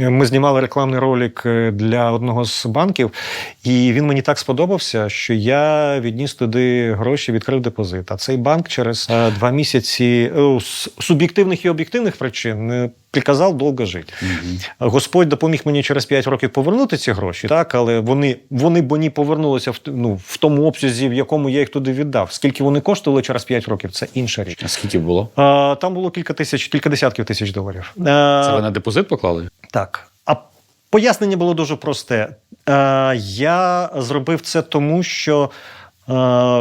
Ми знімали рекламний ролик е, для одного з банків, і він мені так сподобався, що я відніс туди гроші, відкрив депозит. А цей банк через е, два місяці е, з суб'єктивних і об'єктивних причин е, приказав довго жити. Господь допоміг мені через 5 років повернути ці гроші, так, але вони, вони б мені повернулися в, ну, в тому обсязі, в якому я їх туди віддав. Скільки вони коштували через 5 років, це інша річ. А скільки було? А, там було кілька тисяч, кілька десятків тисяч доларів. Е, Це ви на депозит поклали? Так. А пояснення було дуже просте. Е, я зробив це тому, що. Е,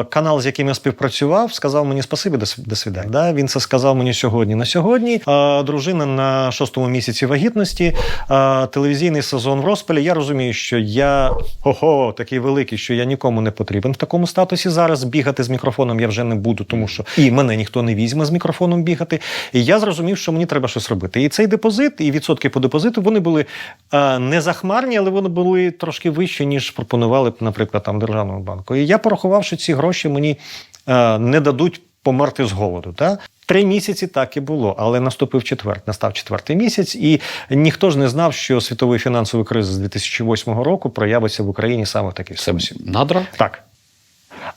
Канал, з яким я співпрацював, сказав мені спасибі до, св- свидання. Да? Він це сказав мені сьогодні. На сьогодні е, дружина на шостому місяці вагітності, е, телевізійний сезон в розпалі. Я розумію, що я ого, такий великий, що я нікому не потрібен в такому статусі. Зараз бігати з мікрофоном я вже не буду, тому що і мене ніхто не візьме з мікрофоном бігати. І я зрозумів, що мені треба щось робити. І цей депозит, і відсотки по депозиту вони були не захмарні, але вони були трошки вищі, ніж пропонували б, наприклад, там державному банку. І я порахував, що ці гроші мені е, не дадуть померти з голоду. Та? Три місяці так і було, але наступив четвертий, настав четвертий місяць, і ніхто ж не знав, що світовий фінансовий кризис з 2008 року проявиться в Україні саме в такий спосіб. надра? Так.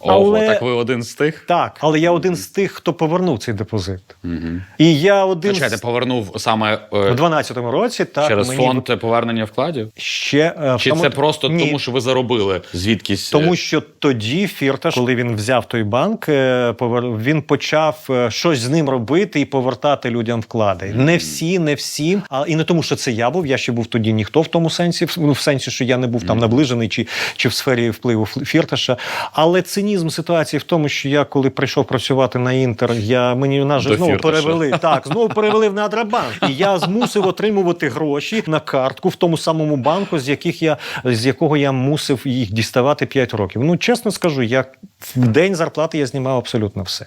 Ого, Але- так ви один з тих? Так, але я один з тих, хто повернув цей депозит. Угу. І я один Чекайте, з... повернув саме у е, 12-му році так через мені фонд повернення вкладів? ще е, Чи тому- це просто Ні. тому, що ви заробили звідкись? е, Тому що тоді Фірташ, коли він взяв той банк, е, повер- він почав е, щось з ним робити і повертати людям вклади. Не всі, не всім. А і не тому, що це я був. Я ще був тоді ніхто в тому сенсі, в- ну, в сенсі, що я не був там наближений чи, чи в сфері впливу Фірташа. Але цинізм ситуації в тому, що я коли прийшов працювати на інтер, я мені нас же До знову Фірташа. перевели. Так, знову перевели в Надрабанк. І я змусив отримувати гроші на картку в тому самому банку, з яких я з якого я мусив їх діставати 5 років. Ну чесно скажу, я в день зарплати я знімав абсолютно все.